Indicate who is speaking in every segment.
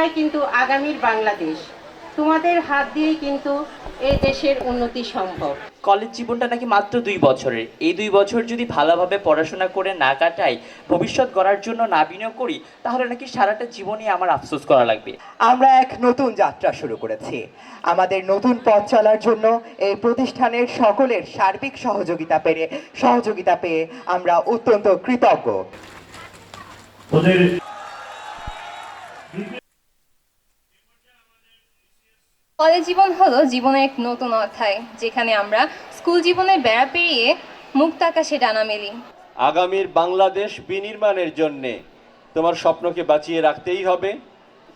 Speaker 1: তোমরাই কিন্তু আগামীর বাংলাদেশ। তোমাদের হাত দিয়েই কিন্তু এই দেশের উন্নতি সম্ভব।
Speaker 2: কলেজ জীবনটা নাকি মাত্র দুই বছরের। এই দুই বছর যদি ভালোভাবে পড়াশোনা করে না কাটাই ভবিষ্যৎ গড়ার জন্য না বিনিয়োগ করি তাহলে নাকি সারাটা জীবনই আমার আফসোস করা লাগবে।
Speaker 3: আমরা এক নতুন যাত্রা শুরু করেছি। আমাদের নতুন পথ চলার জন্য এই প্রতিষ্ঠানের সকলের সার্বিক সহযোগিতা পেয়ে সহযোগিতা পেয়ে আমরা অত্যন্ত কৃতজ্ঞ।
Speaker 4: ওদের
Speaker 5: কলেজ জীবন হলো জীবনের এক নতুন অধ্যায় যেখানে আমরা স্কুল জীবনের বেড়া পেরিয়ে মুক্ত আকাশে ডানা মেলি।
Speaker 6: আগামীর বাংলাদেশ বিনির্মাণের জন্যে তোমার স্বপ্নকে বাঁচিয়ে রাখতেই হবে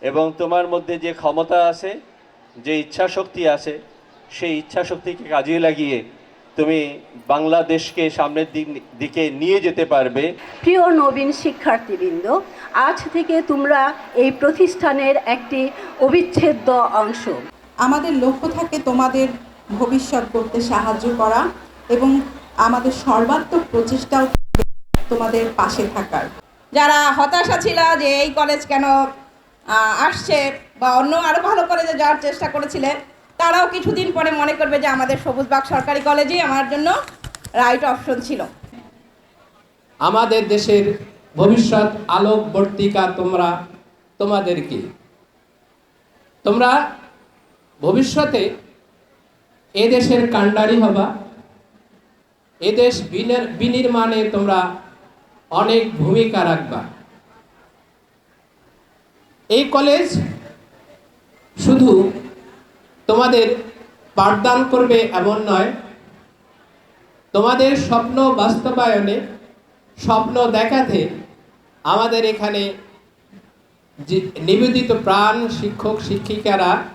Speaker 6: এবং তোমার মধ্যে যে ক্ষমতা আছে যে ইচ্ছা শক্তি আছে সেই ইচ্ছা শক্তিকে কাজে লাগিয়ে তুমি বাংলাদেশকে সামনের দিক- দিকে নিয়ে যেতে পারবে।
Speaker 7: প্রিয় নবীন শিক্ষার্থীবৃন্দ আজ থেকে তোমরা এই প্রতিষ্ঠানের একটি অবিচ্ছেদ্য অংশ।
Speaker 8: আমাদের লক্ষ্য থাকে তোমাদের ভবিষ্যৎ করতে সাহায্য করা এবং আমাদের সর্বাত্মক প্রচেষ্টাও তোমাদের পাশে থাকার।
Speaker 9: যারা হতাশা ছিল যে এই কলেজ কেন আসছে বা অন্য আরও ভালো কলেজে যাওয়ার চেষ্টা করেছিলে, তারাও কিছুদিন পরে মনে করবে যে আমাদের সবুজবাগ সরকারি কলেজই আমার জন্য রাইট অপশন ছিল।
Speaker 10: আমাদের দেশের ভবিষ্যৎ আলোকবর্তিকা তোমরা, তোমাদের কি? তোমরা ভবিষ্যতে এদেশের কাণ্ডারি হবা। এদেশ বিনির- বিনির্মাণে তোমরা অনেক ভূমিকা রাখবা। এই কলেজ শুধু তোমাদের পাঠদান করবে এমন নয়, তোমাদের স্বপ্ন বাস্তবায়নে, স্বপ্ন দেখাতে আমাদের এখানে নিবেদিত প্রাণ শিক্ষক, শিক্ষিকারা